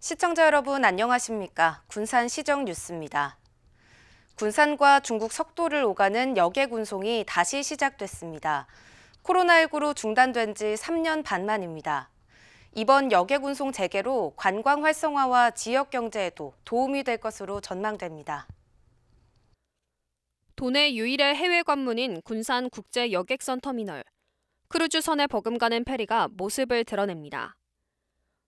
시청자 여러분 안녕하십니까? 군산 시정 뉴스입니다. 군산과 중국 석도를 오가는 역외 군송이 다시 시작됐습니다. 코로나19로 중단된 지 3년 반 만입니다. 이번 역외 군송 재개로 관광 활성화와 지역 경제에도 도움이 될 것으로 전망됩니다. 도내 유일의 해외 관문인 군산 국제 여객선 터미널. 크루즈선에 버금가는 페리가 모습을 드러냅니다.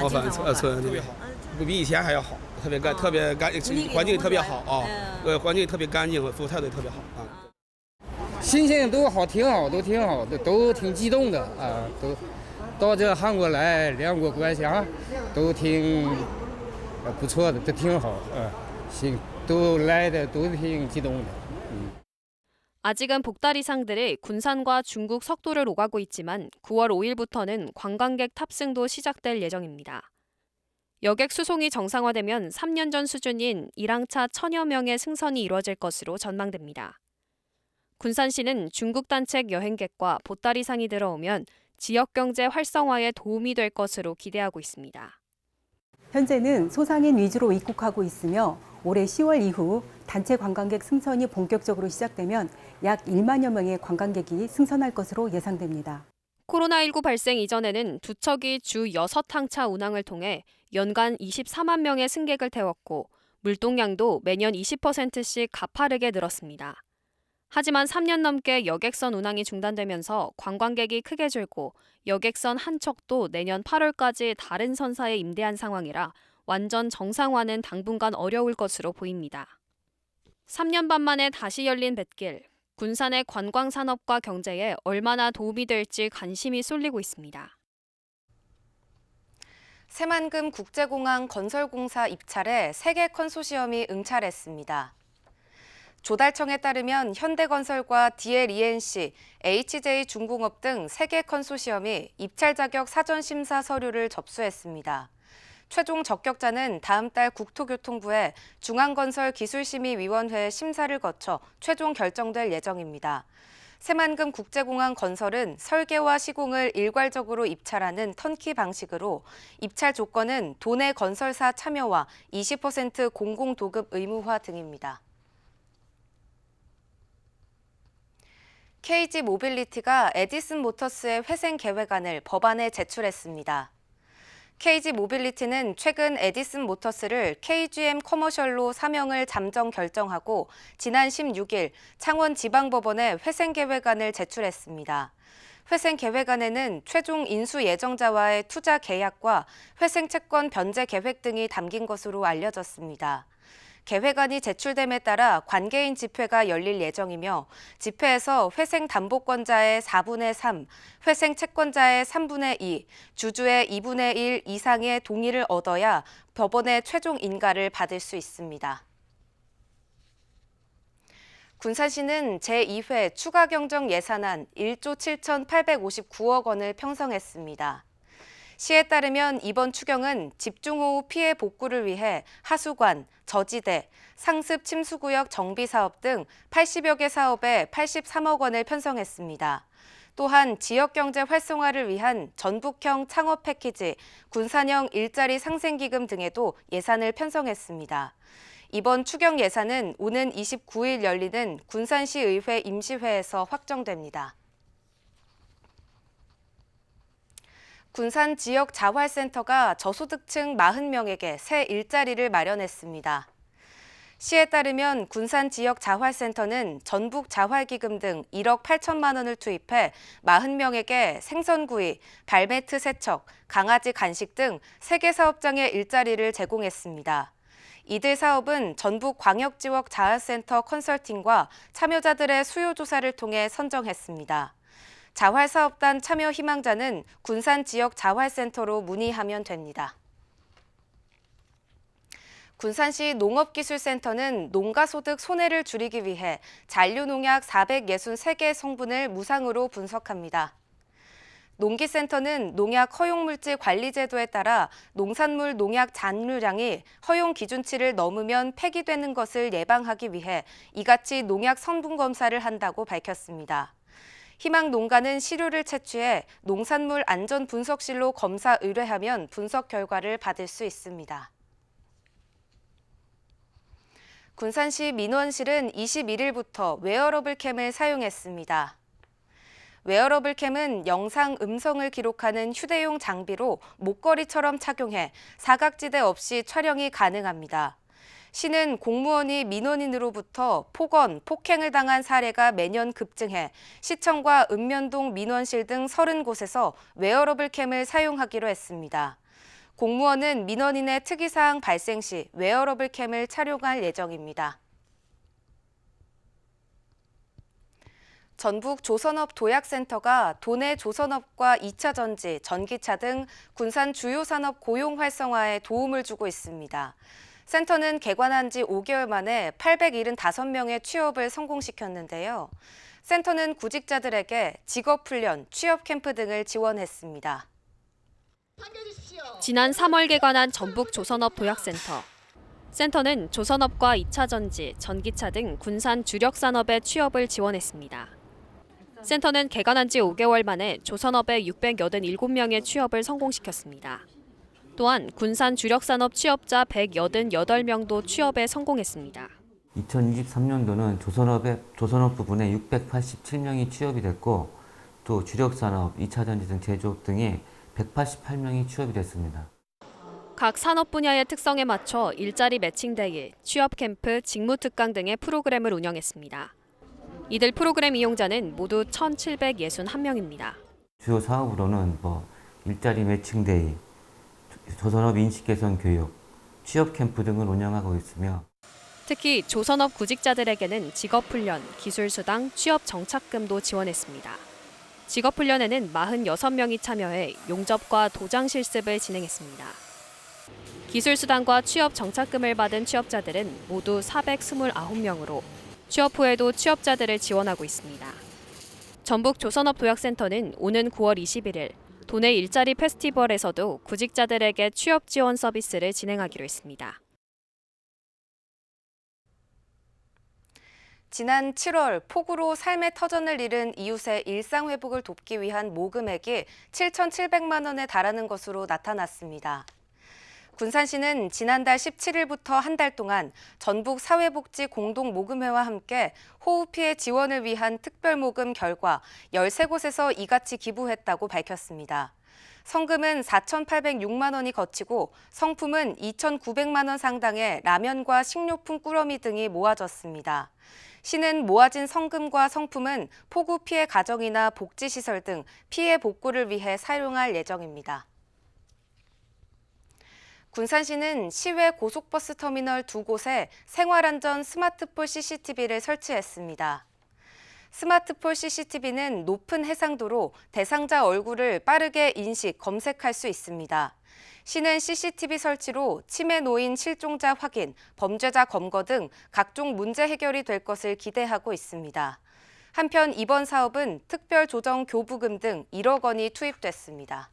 往返呃村特别好，不比以前还要好，特别干，特别干，环境特别好啊，呃，环境特别干净，服务态度也特别好啊。心情都好，挺好，都挺好的，都挺激动的啊，都到这韩国来，两国关系啊，都挺呃不错的，都挺好，啊，行，都来的都挺激动的。 아직은 복다리상들이 군산과 중국 석도를 오가고 있지만 9월 5일부터는 관광객 탑승도 시작될 예정입니다. 여객 수송이 정상화되면 3년 전 수준인 1항차 천여 명의 승선이 이뤄질 것으로 전망됩니다. 군산시는 중국 단책 여행객과 보따리상이 들어오면 지역 경제 활성화에 도움이 될 것으로 기대하고 있습니다. 현재는 소상인 위주로 입국하고 있으며 올해 10월 이후 단체 관광객 승선이 본격적으로 시작되면 약 1만여 명의 관광객이 승선할 것으로 예상됩니다. 코로나19 발생 이전에는 두 척이 주 6항차 운항을 통해 연간 24만 명의 승객을 태웠고 물동량도 매년 20%씩 가파르게 늘었습니다. 하지만 3년 넘게 여객선 운항이 중단되면서 관광객이 크게 줄고 여객선 한 척도 내년 8월까지 다른 선사에 임대한 상황이라 완전 정상화는 당분간 어려울 것으로 보입니다. 3년 반 만에 다시 열린 뱃길, 군산의 관광 산업과 경제에 얼마나 도움이 될지 관심이 쏠리고 있습니다. 새만금 국제공항 건설공사 입찰에 세계 컨소시엄이 응찰했습니다. 조달청에 따르면 현대건설과 DLENC, HJ 중공업 등 세계 컨소시엄이 입찰 자격 사전 심사 서류를 접수했습니다. 최종 적격자는 다음 달 국토교통부의 중앙건설기술심의위원회 심사를 거쳐 최종 결정될 예정입니다. 새만금 국제공항 건설은 설계와 시공을 일괄적으로 입찰하는 턴키 방식으로 입찰 조건은 도내 건설사 참여와 20% 공공도급 의무화 등입니다. KG 모빌리티가 에디슨 모터스의 회생 계획안을 법안에 제출했습니다. KG 모빌리티는 최근 에디슨 모터스를 KGM 커머셜로 사명을 잠정 결정하고 지난 16일 창원 지방법원에 회생 계획안을 제출했습니다. 회생 계획안에는 최종 인수 예정자와의 투자 계약과 회생 채권 변제 계획 등이 담긴 것으로 알려졌습니다. 계획안이 제출됨에 따라 관계인 집회가 열릴 예정이며 집회에서 회생 담보권자의 4분의 3, 회생 채권자의 3분의 2, 주주의 2분의 1 이상의 동의를 얻어야 법원의 최종 인가를 받을 수 있습니다. 군산시는 제2회 추가 경정 예산안 1조 7,859억 원을 편성했습니다. 시에 따르면 이번 추경은 집중호우 피해 복구를 위해 하수관, 저지대, 상습 침수구역 정비 사업 등 80여 개 사업에 83억 원을 편성했습니다. 또한 지역 경제 활성화를 위한 전북형 창업 패키지, 군산형 일자리 상생기금 등에도 예산을 편성했습니다. 이번 추경 예산은 오는 29일 열리는 군산시의회 임시회에서 확정됩니다. 군산 지역 자활센터가 저소득층 40명에게 새 일자리를 마련했습니다. 시에 따르면 군산 지역 자활센터는 전북 자활기금 등 1억 8천만 원을 투입해 40명에게 생선구이, 발매트 세척, 강아지 간식 등 3개 사업장의 일자리를 제공했습니다. 이들 사업은 전북 광역지역 자활센터 컨설팅과 참여자들의 수요 조사를 통해 선정했습니다. 자활사업단 참여 희망자는 군산 지역 자활센터로 문의하면 됩니다. 군산시 농업기술센터는 농가소득 손해를 줄이기 위해 잔류농약 463개 성분을 무상으로 분석합니다. 농기센터는 농약 허용물질 관리제도에 따라 농산물 농약 잔류량이 허용 기준치를 넘으면 폐기되는 것을 예방하기 위해 이같이 농약 성분 검사를 한다고 밝혔습니다. 희망 농가는 시료를 채취해 농산물 안전 분석실로 검사 의뢰하면 분석 결과를 받을 수 있습니다. 군산시 민원실은 21일부터 웨어러블 캠을 사용했습니다. 웨어러블 캠은 영상, 음성을 기록하는 휴대용 장비로 목걸이처럼 착용해 사각지대 없이 촬영이 가능합니다. 시는 공무원이 민원인으로부터 폭언, 폭행을 당한 사례가 매년 급증해 시청과 읍면동 민원실 등 30곳에서 웨어러블 캠을 사용하기로 했습니다. 공무원은 민원인의 특이사항 발생 시 웨어러블 캠을 착용할 예정입니다. 전북 조선업 도약센터가 도내 조선업과 2차 전지, 전기차 등 군산 주요 산업 고용 활성화에 도움을 주고 있습니다. 센터는 개관한 지 5개월 만에 875명의 취업을 성공시켰는데요. 센터는 구직자들에게 직업 훈련, 취업 캠프 등을 지원했습니다. 지난 3월 개관한 전북 조선업 도약센터. 센터는 조선업과 2차 전지, 전기차 등 군산 주력 산업의 취업을 지원했습니다. 센터는 개관한 지 5개월 만에 조선업의 687명의 취업을 성공시켰습니다. 또한 군산 주력 산업 취업자 188명도 취업에 성공했습니다. 2023년도는 조선업의 조선업 부분에 687명이 취업이 됐고 또 주력 산업, 2차 전지 등 제조업 등이 188명이 취업이 됐습니다. 각 산업 분야의 특성에 맞춰 일자리 매칭데이, 취업 캠프, 직무 특강 등의 프로그램을 운영했습니다. 이들 프로그램 이용자는 모두 1,761명입니다. 주요 사업으로는 뭐 일자리 매칭 데이, 조선업 인식 개선 교육, 취업 캠프 등을 운영하고 있으며 특히 조선업 구직자들에게는 직업훈련, 기술수당, 취업 정착금도 지원했습니다. 직업훈련에는 46명이 참여해 용접과 도장 실습을 진행했습니다. 기술수당과 취업 정착금을 받은 취업자들은 모두 429명으로 취업 후에도 취업자들을 지원하고 있습니다. 전북 조선업 도약센터는 오는 9월 21일 도내 일자리 페스티벌에서도 구직자들에게 취업 지원 서비스를 진행하기로 했습니다. 지난 7월 폭우로 삶의 터전을 잃은 이웃의 일상 회복을 돕기 위한 모금액이 7,700만 원에 달하는 것으로 나타났습니다. 군산시는 지난달 17일부터 한 달 동안 전북 사회복지 공동 모금회와 함께 호우 피해 지원을 위한 특별 모금 결과 13곳에서 이같이 기부했다고 밝혔습니다. 성금은 4,806만 원이 거치고 성품은 2,900만 원 상당의 라면과 식료품 꾸러미 등이 모아졌습니다. 시는 모아진 성금과 성품은 폭우 피해 가정이나 복지시설 등 피해 복구를 위해 사용할 예정입니다. 군산시는 시외 고속버스 터미널 두 곳에 생활안전 스마트폴 CCTV를 설치했습니다. 스마트폴 CCTV는 높은 해상도로 대상자 얼굴을 빠르게 인식, 검색할 수 있습니다. 시는 CCTV 설치로 치매 노인 실종자 확인, 범죄자 검거 등 각종 문제 해결이 될 것을 기대하고 있습니다. 한편 이번 사업은 특별 조정 교부금 등 1억 원이 투입됐습니다.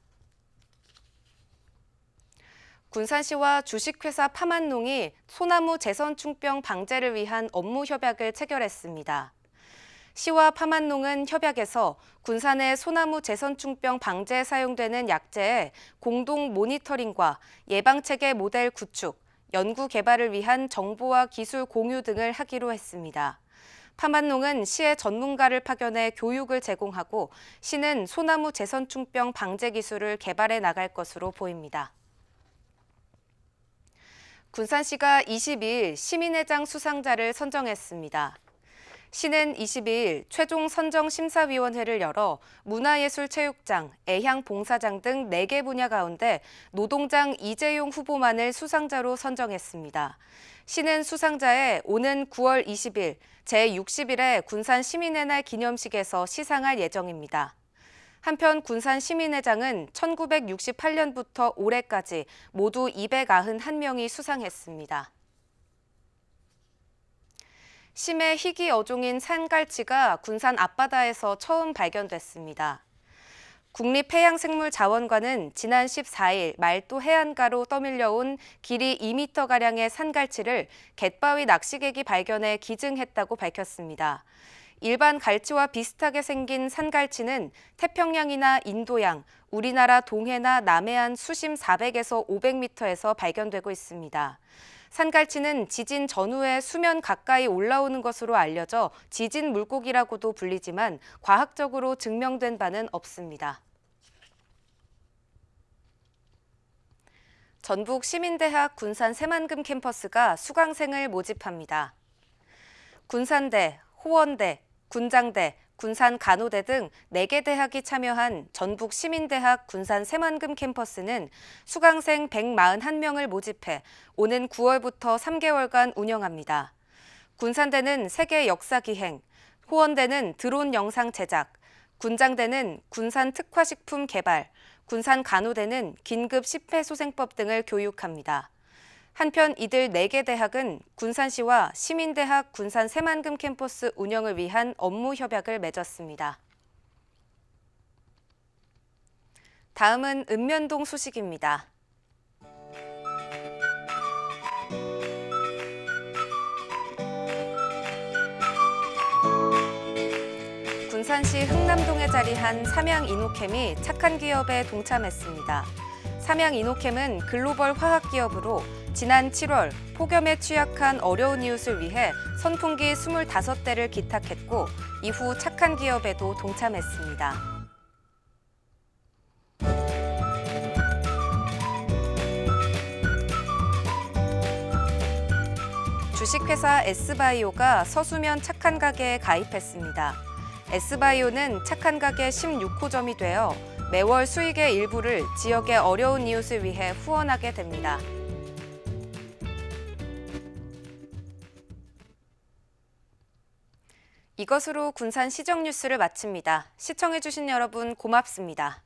군산시와 주식회사 파만농이 소나무 재선충병 방제를 위한 업무 협약을 체결했습니다. 시와 파만농은 협약에서 군산의 소나무 재선충병 방제에 사용되는 약제의 공동 모니터링과 예방체계 모델 구축, 연구 개발을 위한 정보와 기술 공유 등을 하기로 했습니다. 파만농은 시의 전문가를 파견해 교육을 제공하고 시는 소나무 재선충병 방제 기술을 개발해 나갈 것으로 보입니다. 군산시가 22일 시민회장 수상자를 선정했습니다. 시는 22일 최종 선정 심사위원회를 열어 문화예술체육장, 애향봉사장 등 4개 분야 가운데 노동장 이재용 후보만을 수상자로 선정했습니다. 시는 수상자에 오는 9월 20일 제60일의 군산 시민의 날 기념식에서 시상할 예정입니다. 한편 군산 시민회장은 1968년부터 올해까지 모두 291명이 수상했습니다. 심해 희귀 어종인 산갈치가 군산 앞바다에서 처음 발견됐습니다. 국립해양생물자원관은 지난 14일 말도 해안가로 떠밀려온 길이 2m가량의 산갈치를 갯바위 낚시객이 발견해 기증했다고 밝혔습니다. 일반 갈치와 비슷하게 생긴 산갈치는 태평양이나 인도양, 우리나라 동해나 남해안 수심 400에서 500m에서 발견되고 있습니다. 산갈치는 지진 전후에 수면 가까이 올라오는 것으로 알려져 지진 물고기라고도 불리지만 과학적으로 증명된 바는 없습니다. 전북 시민대학 군산 새만금 캠퍼스가 수강생을 모집합니다. 군산대, 호원대, 군장대, 군산 간호대 등 4개 대학이 참여한 전북 시민대학 군산 새만금 캠퍼스는 수강생 141명을 모집해 오는 9월부터 3개월간 운영합니다. 군산대는 세계 역사 기행, 호원대는 드론 영상 제작, 군장대는 군산 특화식품 개발, 군산 간호대는 긴급 심폐소생법 등을 교육합니다. 한편 이들 4개 대학은 군산시와 시민대학 군산 새만금 캠퍼스 운영을 위한 업무 협약을 맺었습니다. 다음은 읍면동 소식입니다. 군산시 흥남동에 자리한 삼양 이노캠이 착한 기업에 동참했습니다. 삼양 이노캠은 글로벌 화학 기업으로 지난 7월 폭염에 취약한 어려운 이웃을 위해 선풍기 25대를 기탁했고 이후 착한 기업에도 동참했습니다. 주식회사 S바이오가 서수면 착한 가게에 가입했습니다. S바이오는 착한 가게 16호점이 되어 매월 수익의 일부를 지역의 어려운 이웃을 위해 후원하게 됩니다. 이것으로 군산 시정 뉴스를 마칩니다. 시청해주신 여러분 고맙습니다.